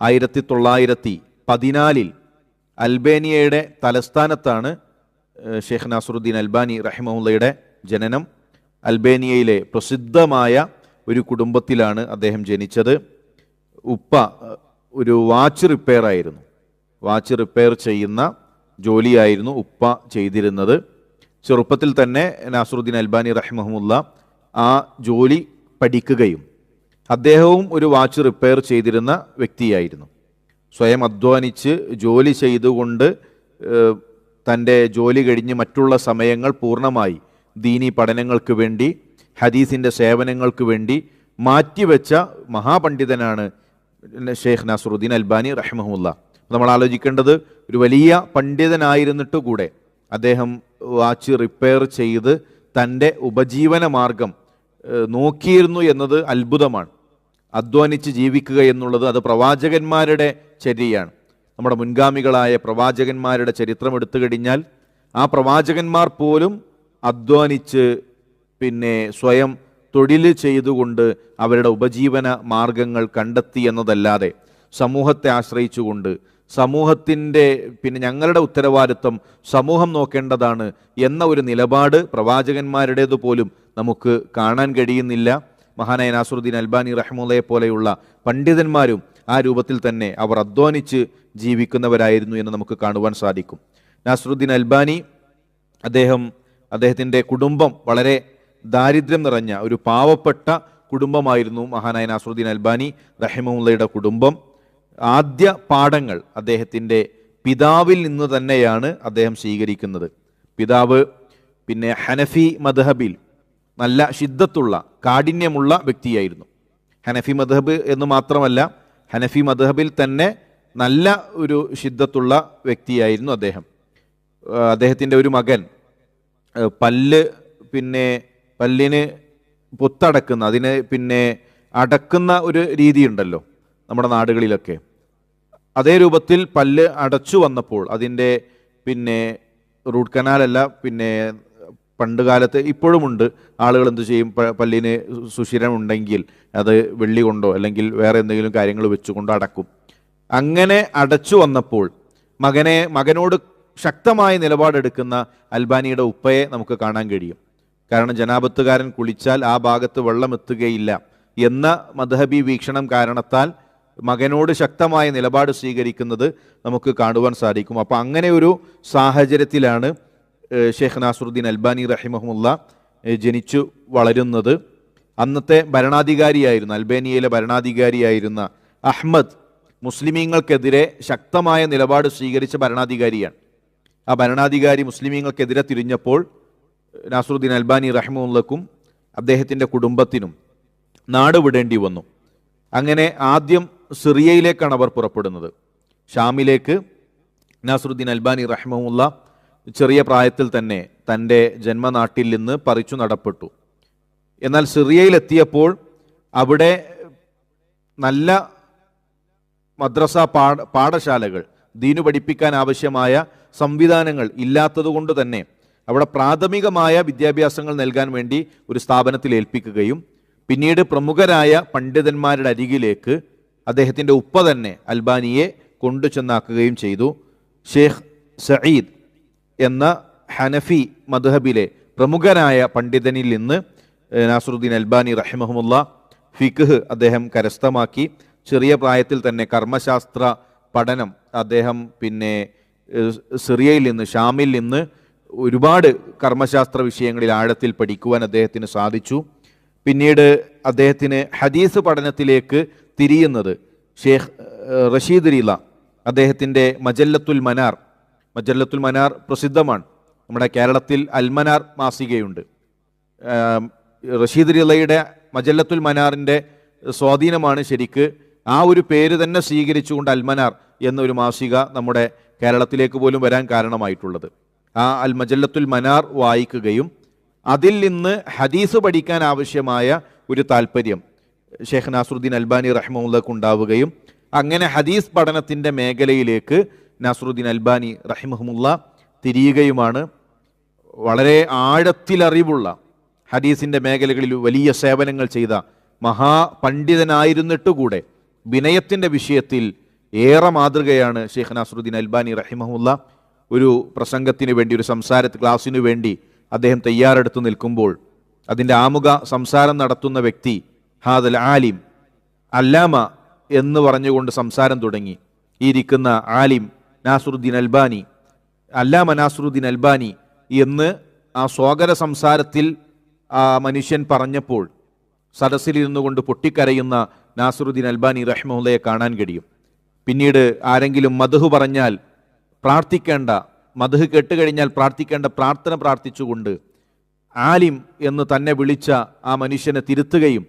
ആയിരത്തി തൊള്ളായിരത്തി പതിനാലിൽ അൽബേനിയയുടെ തലസ്ഥാനത്താണ് ഷെയ്ഖ് നാസറുദ്ദീൻ അൽബാനി റഹിമുള്ളയുടെ ജനനം. അൽബേനിയയിലെ പ്രസിദ്ധമായ ഒരു കുടുംബത്തിലാണ് അദ്ദേഹം ജനിച്ചത്. ഉപ്പ ഒരു വാച്ച് റിപ്പയർ ആയിരുന്നു. വാച്ച് റിപ്പയർ ചെയ്യുന്ന ജോലിയായിരുന്നു ഉപ്പ ചെയ്തിരുന്നത്. ചെറുപ്പത്തിൽ തന്നെ നാസറുദ്ദീൻ അൽബാനി റഹിമഹമുല്ല ആ ജോലി പഠിക്കുകയും അദ്ദേഹവും ഒരു വാച്ച് റിപ്പയർ ചെയ്തിരുന്ന വ്യക്തിയായിരുന്നു. സ്വയം അധ്വാനിച്ച് ജോലി ചെയ്തുകൊണ്ട് തന്റെ ജോലി കഴിഞ്ഞ് മറ്റുള്ള സമയങ്ങൾ പൂർണമായി ദീനി പഠനങ്ങൾക്ക് വേണ്ടി ഹദീസിന്റെ സേവനങ്ങൾക്ക് വേണ്ടി മാറ്റിവെച്ച മഹാപണ്ഡിതനാണ് ഷെയ്ഖ് നാസറുദ്ദീൻ അൽബാനി റഹ്മുല്ല നമ്മൾ ആലോചിക്കേണ്ടത് ഒരു വലിയ പണ്ഡിതനായിരുന്നിട്ട് കൂടെ അദ്ദേഹം വാച്ച് റിപ്പയർ ചെയ്ത് തന്റെ ഉപജീവന മാർഗം നോക്കിയിരുന്നു എന്നത് അത്ഭുതമാണ്. അധ്വാനിച്ച് ജീവിക്കുക എന്നുള്ളത് അത് പ്രവാചകന്മാരുടെ ചര്യയാണ്. നമ്മുടെ മുൻഗാമികളായ പ്രവാചകന്മാരുടെ ചരിത്രം എടുത്തു കഴിഞ്ഞാൽ ആ പ്രവാചകന്മാർ പോലും അധ്വാനിച്ച് പിന്നെ സ്വയം തൊഴിൽ ചെയ്തുകൊണ്ട് അവരുടെ ഉപജീവന മാർഗങ്ങൾ കണ്ടെത്തി എന്നതല്ലാതെ സമൂഹത്തെ ആശ്രയിച്ചുകൊണ്ട് സമൂഹത്തിന്റെ പിന്നെ ഞങ്ങളുടെ ഉത്തരവാദിത്വം സമൂഹം നോക്കേണ്ടതാണ് എന്ന ഒരു നിലപാട് പ്രവാചകന്മാരുടേത് പോലും നമുക്ക് കാണാൻ കഴിയുന്നില്ല. മഹാനായ നാസറുദ്ദീൻ അൽബാനി റഹ്മുള്ളയെ പോലെയുള്ള പണ്ഡിതന്മാരും ആ രൂപത്തിൽ തന്നെ അവർ അധ്വാനിച്ച് ജീവിക്കുന്നവരായിരുന്നു എന്ന് നമുക്ക് കാണുവാൻ സാധിക്കും. നാസറുദ്ദീൻ അൽബാനി അദ്ദേഹം അദ്ദേഹത്തിന്റെ കുടുംബം വളരെ ദാരിദ്ര്യം നിറഞ്ഞ ഒരു പാവപ്പെട്ട കുടുംബമായിരുന്നു മഹാനായ നാസറുദ്ദീൻ അൽബാനി റഹിമുള്ളയുടെ കുടുംബം. ആദ്യ പാഠങ്ങൾ അദ്ദേഹത്തിന്റെ പിതാവിൽ നിന്ന് തന്നെയാണ് അദ്ദേഹം സ്വീകരിക്കുന്നത്. പിതാവ് പിന്നെ ഹനഫി മദ്ഹബിൽ നല്ല ശിദ്ധത്തുള്ള കാഠിന്യമുള്ള വ്യക്തിയായിരുന്നു. ഹനഫി മദ്ഹബ് എന്ന് മാത്രമല്ല ഹനഫി മദ്ഹബിൽ തന്നെ നല്ല ഒരു ശിദ്ധത്തുള്ള വ്യക്തിയായിരുന്നു അദ്ദേഹം. അദ്ദേഹത്തിന്റെ ഒരു മകൻ പല്ല് പിന്നെ പല്ലിന് പൊത്തടക്കുന്ന അതിന് പിന്നെ അടക്കുന്ന ഒരു രീതിയുണ്ടല്ലോ നമ്മുടെ നാടുകളിലൊക്കെ. അതേ രൂപത്തിൽ പല്ല് അടച്ചു വന്നപ്പോൾ അതിന്റെ പിന്നെ റൂട്ട് കനാലല്ല പിന്നെ പണ്ട് കാലത്ത് ഇപ്പോഴുമുണ്ട് ആളുകൾ എന്ത് ചെയ്യും? പല്ലിന് സുഷിരം ഉണ്ടെങ്കിൽ അത് വെള്ളി കൊണ്ടോ അല്ലെങ്കിൽ വേറെ എന്തെങ്കിലും കാര്യങ്ങൾ വെച്ചുകൊണ്ടോ അടക്കും. അങ്ങനെ അടച്ചു വന്നപ്പോൾ മകനെ മകനോട് ശക്തമായ നിലപാടെടുക്കുന്ന അൽബാനിയുടെ ഉപ്പയെ നമുക്ക് കാണാൻ കഴിയും. കാരണം ജനാപത്തുകാരൻ കുളിച്ചാൽ ആ ഭാഗത്ത് വെള്ളം എത്തുകയില്ല എന്ന മദ്ഹബി വീക്ഷണം കാരണത്താൽ മകനോട് ശക്തമായ നിലപാട് സ്വീകരിക്കുന്നത് നമുക്ക് കാണുവാൻ സാധിക്കും. അപ്പോൾ അങ്ങനെ ഒരു സാഹചര്യത്തിലാണ് ഷെയ്ഖ് നാസറുദ്ദീൻ അൽബാനി റഹിമഹമുല്ല ജനിച്ചു വളരുന്നത്. അന്നത്തെ ഭരണാധികാരിയായിരുന്ന അൽബേനിയയിലെ ഭരണാധികാരിയായിരുന്ന അഹ്മദ് മുസ്ലിമീങ്ങൾക്കെതിരെ ശക്തമായ നിലപാട് സ്വീകരിച്ച ഭരണാധികാരിയാണ്. ആ ഭരണാധികാരി മുസ്ലിമീങ്ങൾക്കെതിരെ തിരിഞ്ഞപ്പോൾ നാസറുദ്ദീൻ അൽബാനി റഹ്മുള്ളക്കും അദ്ദേഹത്തിന്റെ കുടുംബത്തിനും നാട് വിടേണ്ടി വന്നു. അങ്ങനെ ആദ്യം സിറിയയിലേക്കാണ് അവർ പുറപ്പെടുന്നത്. ഷാമിലേക്ക് നാസറുദ്ദീൻ അൽബാനി റഹ്മുള്ള ചെറിയ പ്രായത്തിൽ തന്നെ തന്റെ ജന്മനാട്ടിൽ നിന്ന് പറിച്ചു നടപ്പെട്ടു. എന്നാൽ സിറിയയിലെത്തിയപ്പോൾ അവിടെ നല്ല മദ്രസ പാഠ പാഠശാലകൾ ദീനു പഠിപ്പിക്കാൻ ആവശ്യമായ സംവിധാനങ്ങൾ ഇല്ലാത്തതുകൊണ്ട് തന്നെ അവിടെ പ്രാഥമികമായ വിദ്യാഭ്യാസങ്ങൾ നൽകാൻ വേണ്ടി ഒരു സ്ഥാപനത്തിൽ ഏൽപ്പിക്കുകയും പിന്നീട് പ്രമുഖരായ പണ്ഡിതന്മാരുടെ അരികിലേക്ക് അദ്ദേഹത്തിന്റെ ഉപ്പ തന്നെ അൽബാനിയെ കൊണ്ടു ചെന്നാക്കുകയും ചെയ്തു. ഷേഖ് സഈദ് എന്ന ഹനഫി മധുഹബിലെ പ്രമുഖനായ പണ്ഡിതനിൽ നിന്ന് നാസറുദ്ദീൻ അൽബാനി റഹിമഹമുല്ല ഫിഖ് അദ്ദേഹം കരസ്ഥമാക്കി. ചെറിയ പ്രായത്തിൽ തന്നെ കർമ്മശാസ്ത്ര പഠനം അദ്ദേഹം പിന്നെ സിറിയയിൽ നിന്ന് ഷാമിൽ നിന്ന് ഒരുപാട് കർമ്മശാസ്ത്ര വിഷയങ്ങളിൽ ആഴത്തിൽ പഠിക്കുവാൻ അദ്ദേഹത്തിന് സാധിച്ചു. പിന്നീട് അദ്ദേഹത്തിന് ഹദീസ് പഠനത്തിലേക്ക് തിരിയുന്നത് ഷേഖ് റഷീദ് റീല അദ്ദേഹത്തിന്റെ മജല്ലത്തുൽ മനാർ മജല്ലത്തുൽ മനാർ പ്രസിദ്ധമാണ്. നമ്മുടെ കേരളത്തിൽ അൽമനാർ മാസികയുണ്ട്. റഷീദ് റിളയുടെ മജല്ലത്തുൽ മനാറിന്റെ സ്വാധീനമാണ് ശരിക്ക്. ആ ഒരു പേര് തന്നെ സ്വീകരിച്ചുകൊണ്ട് അൽമനാർ എന്നൊരു മാസിക നമ്മുടെ കേരളത്തിലേക്ക് പോലും വരാൻ കാരണമായിട്ടുള്ളത്. ആ അൽ മജല്ലത്തുൽ മനാർ വായിക്കുകയും അതിൽ നിന്ന് ഹദീസ് പഠിക്കാൻ ആവശ്യമായ ഒരു താല്പര്യം ഷെയ്ഖ് നാസറുദ്ദീൻ അൽബാനി റഹ്മുള്ളക്ക് ഉണ്ടാവുകയും അങ്ങനെ ഹദീസ് പഠനത്തിന്റെ മേഖലയിലേക്ക് നാസറുദ്ദീൻ അൽബാനി റഹിമഹമുല്ല തിരിയുകയുമാണ്. വളരെ ആഴത്തിലറിവുള്ള ഹദീസിന്റെ മേഖലകളിൽ വലിയ സേവനങ്ങൾ ചെയ്ത മഹാപണ്ഡിതനായിരുന്നിട്ടുകൂടെ വിനയത്തിന്റെ വിഷയത്തിൽ ഏറെ മാതൃകയാണ് ഷെയ്ഖ് നാസറുദ്ദീൻ അൽബാനി റഹിമഹുല്ല ഒരു പ്രസംഗത്തിന് വേണ്ടി ഒരു സംസാര ക്ലാസ്സിനു വേണ്ടി അദ്ദേഹം തയ്യാറെടുത്ത് നിൽക്കുമ്പോൾ അതിന്റെ ആമുഖ സംസാരം നടത്തുന്ന വ്യക്തി ഹാദൽ ആലിം അല്ലാമ എന്ന് പറഞ്ഞുകൊണ്ട് സംസാരം തുടങ്ങി. ഇരിക്കുന്ന ആലിം നാസുറുദ്ദീൻ അൽബാനി അല്ലാമ നാസുറുദ്ദീൻ അൽബാനി എന്ന് ആ സ്വാഗത സംസാരത്തിൽ ആ മനുഷ്യൻ പറഞ്ഞപ്പോൾ സദസ്സിലിരുന്നു കൊണ്ട് പൊട്ടിക്കരയുന്ന നാസുറുദ്ദീൻ അൽബാനി റഹ്മുല്ലയെ കാണാൻ കഴിയും. പിന്നീട് ആരെങ്കിലും മധു പറഞ്ഞാൽ പ്രാർത്ഥിക്കേണ്ട മധു കേട്ടുകഴിഞ്ഞാൽ പ്രാർത്ഥിക്കേണ്ട പ്രാർത്ഥന പ്രാർത്ഥിച്ചുകൊണ്ട് ആലിം എന്ന് തന്നെ വിളിച്ച ആ മനുഷ്യനെ തിരുത്തുകയും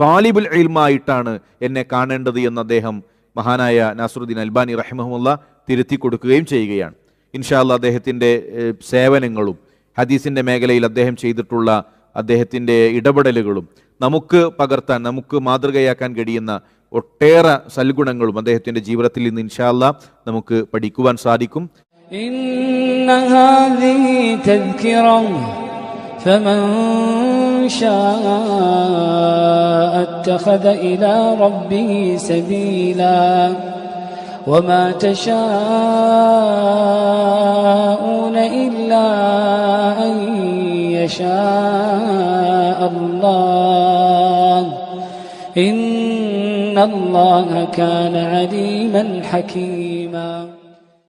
താലിബുൽ ഇൽമായിട്ടാണ് എന്നെ കാണേണ്ടത് എന്ന് അദ്ദേഹം മഹാനായ നാസറുദ്ദീൻ അൽബാനി റഹ്മുല്ല തിരുത്തി കൊടുക്കുകയും ചെയ്യുകയാണ് ഇൻഷാല്ല അദ്ദേഹത്തിൻ്റെ ഏഹ്, സേവനങ്ങളും ഹദീസിൻ്റെ മേഖലയിൽ അദ്ദേഹം ചെയ്തിട്ടുള്ള അദ്ദേഹത്തിൻ്റെ ഇടപെടലുകളും നമുക്ക് പകർത്താൻ നമുക്ക് മാതൃകയാക്കാൻ കഴിയുന്ന ഒട്ടേറെ സൽഗുണങ്ങളും അദ്ദേഹത്തിൻ്റെ ജീവിതത്തിൽ നിന്ന് ഇൻഷാല്ല നമുക്ക് പഠിക്കുവാൻ സാധിക്കും إن هذه تذكرة فمن شاء اتخذ إلى ربه سبيلا وما تشاءون إلا أن يشاء الله إن الله كان عليما حكيما